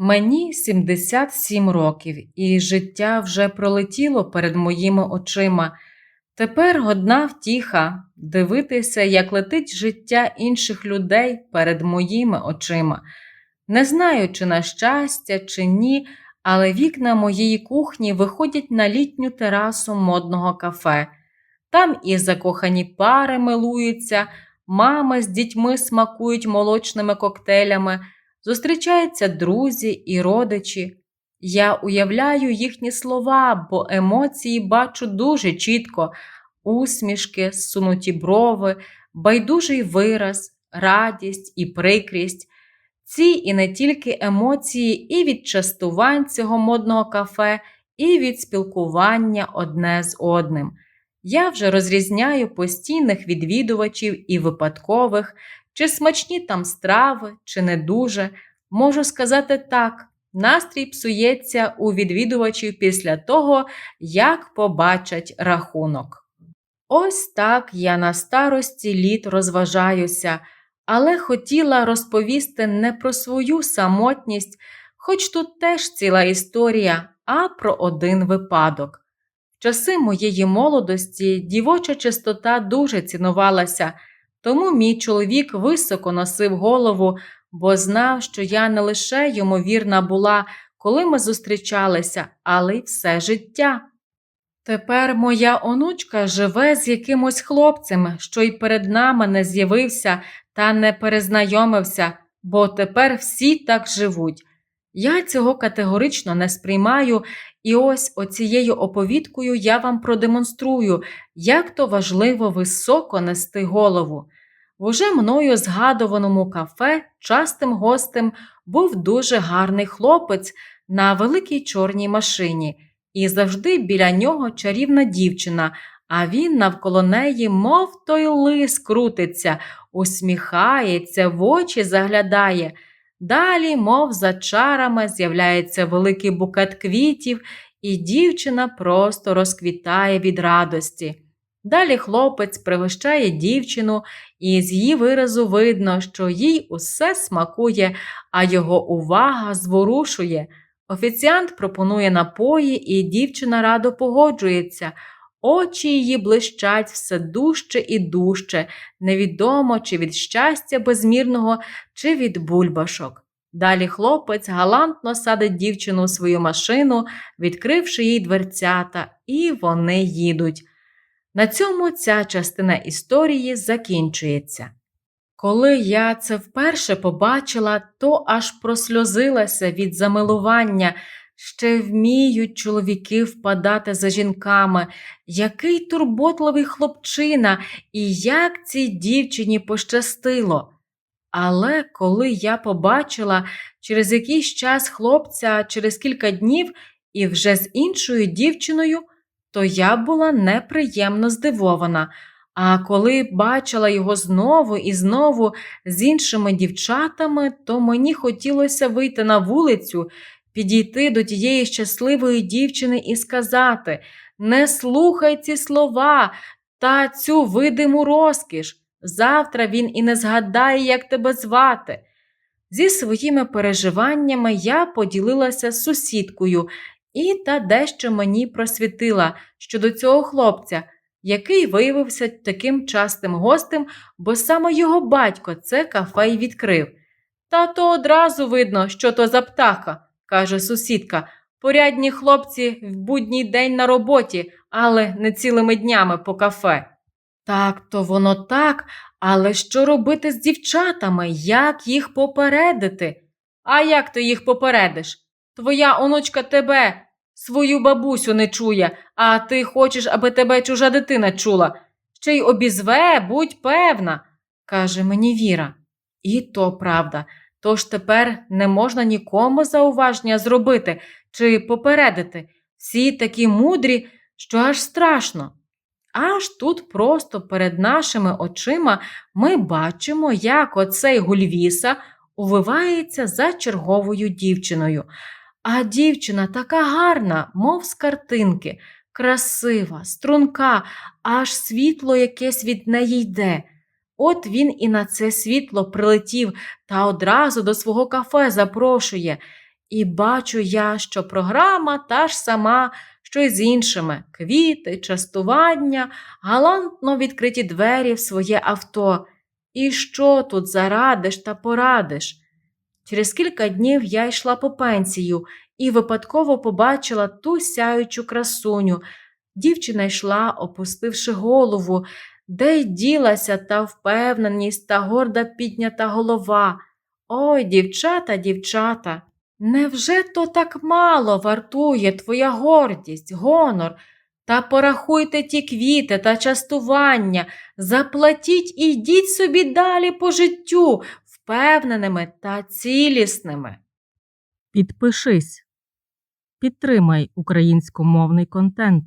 Мені 77 років, і життя вже пролетіло перед моїми очима. Тепер одна втіха дивитися, як летить життя інших людей перед моїми очима. Не знаю, чи на щастя, чи ні, але вікна моєї кухні виходять на літню терасу модного кафе. Там і закохані пари милуються, мами з дітьми смакують молочними коктейлями, зустрічаються друзі і родичі. Я уявляю їхні слова, бо емоції бачу дуже чітко: усмішки, сунуті брови, байдужий вираз, радість і прикрість. Ці і не тільки емоції, і від частувань цього модного кафе, і від спілкування одне з одним. Я вже розрізняю постійних відвідувачів і випадкових, чи смачні там страви, чи не дуже. Можу сказати так: настрій псується у відвідувачів після того, як побачать рахунок. Ось так я на старості літ розважаюся, але хотіла розповісти не про свою самотність, хоч тут теж ціла історія, а про один випадок. В часи моєї молодості дівоча чистота дуже цінувалася, тому мій чоловік високо носив голову, бо знав, що я не лише йому вірна була, коли ми зустрічалися, але й все життя. Тепер моя онучка живе з якимось хлопцем, що й перед нами не з'явився та не перезнайомився, бо тепер всі так живуть. Я цього категорично не сприймаю, і ось оцією оповідкою я вам продемонструю, як то важливо високо нести голову. В уже мною згадуваному кафе частим гостем був дуже гарний хлопець на великій чорній машині, і завжди біля нього чарівна дівчина, а він навколо неї, мов той лис, крутиться, усміхається, в очі заглядає. Далі, мов за чарами, з'являється великий букет квітів, і дівчина просто розквітає від радості. Далі хлопець пригощає дівчину, і з її виразу видно, що їй усе смакує, а його увага зворушує. Офіціант пропонує напої, і дівчина радо погоджується. Очі її блищать все дужче і дужче, невідомо, чи від щастя безмірного, чи від бульбашок. Далі хлопець галантно садить дівчину у свою машину, відкривши їй дверцята, і вони їдуть. На цьому ця частина історії закінчується. Коли я це вперше побачила, то аж просльозилася від замилування, ще вміють чоловіки впадати за жінками, який турботливий хлопчина, і як цій дівчині пощастило. Але коли я побачила через якийсь час хлопця через кілька днів і вже з іншою дівчиною, то я була неприємно здивована. А коли бачила його знову і знову з іншими дівчатами, то мені хотілося вийти на вулицю, підійти до тієї щасливої дівчини і сказати не слухай ці слова та цю видиму розкіш. Завтра він і не згадає, як тебе звати. Зі своїми переживаннями я поділилася з сусідкою і та дещо мені просвітила щодо цього хлопця, який виявився таким частим гостем, бо саме його батько це кафе й відкрив. Та то одразу видно, що то за птаха, каже сусідка. Порядні хлопці в будній день на роботі, але не цілими днями по кафе. Так, то воно так, але що робити з дівчатами? Як їх попередити? А як ти їх попередиш? Твоя онучка тебе, свою бабусю, не чує, а ти хочеш, аби тебе чужа дитина чула. Ще й обізве, будь певна, каже мені Віра. І то правда. Тож тепер не можна нікому зауваження зробити чи попередити. Всі такі мудрі, що аж страшно. Аж тут просто перед нашими очима ми бачимо, як оцей гульвіса увивається за черговою дівчиною. А дівчина така гарна, мов з картинки, красива, струнка, аж світло якесь від неї йде. От він і на це світло прилетів та одразу до свого кафе запрошує. І бачу я, що програма та ж сама, що й з іншими квіти, частування, галантно відкриті двері в своє авто. І що тут зарадиш та порадиш? Через кілька днів я йшла по пенсію і випадково побачила ту сяючу красуню. Дівчина йшла, опустивши голову, де й ділася та впевненість та горда піднята голова. Ой, дівчата, дівчата, невже то так мало вартує твоя гордість, гонор? Та порахуйте ті квіти та частування, заплатіть і йдіть собі далі по життю, впевненими та цілісними. Підпишись. Підтримай українськомовний контент.